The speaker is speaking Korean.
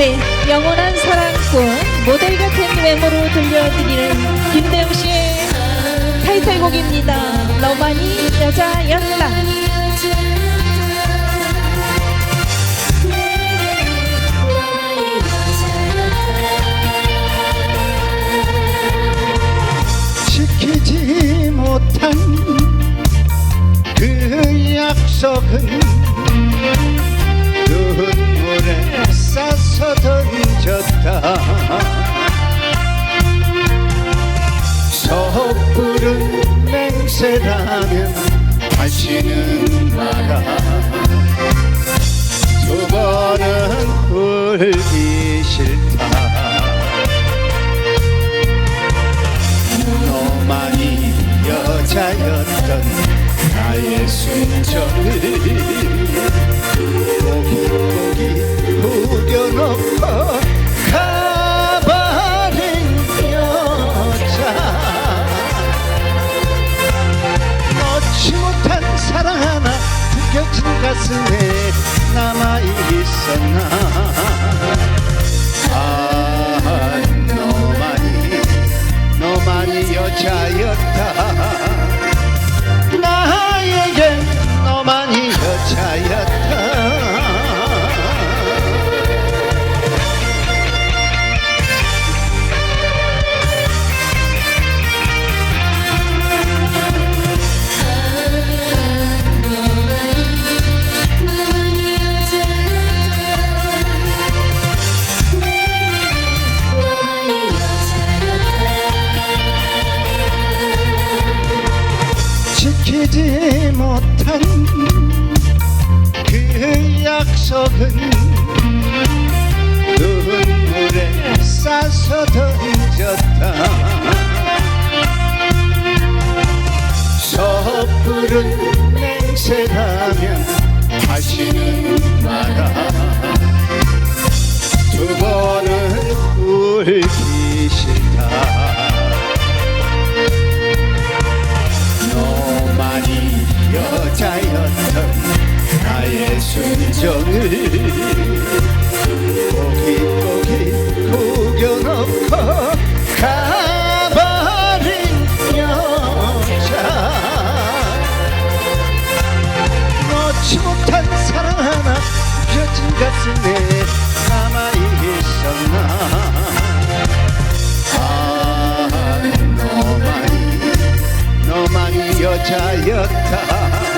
네, 영원한 사랑꾼 모델 같은 외모로 들려드리는 김대웅 씨의 타이틀곡입니다. 너만이 여자였다. 지키지 못한 그 약속은 맹세라면 다시는 마라 두 번은 울기 싫다. 너만이 여자였던 나의 순정을 가슴에 남아 있었나? 아 너만이 너만이 여자였다. 나에겐 너만이 여자였다 지키지 못한 그 약속은 눈물에 싸서 던졌다. 섣부른 맹세라면 다시는 마라 고기 고기 구겨놓고 가버린 여자. 놓지 못한 사랑 하나 펴진 가슴에 남아있었나. 아 너만이 너만이 여자였다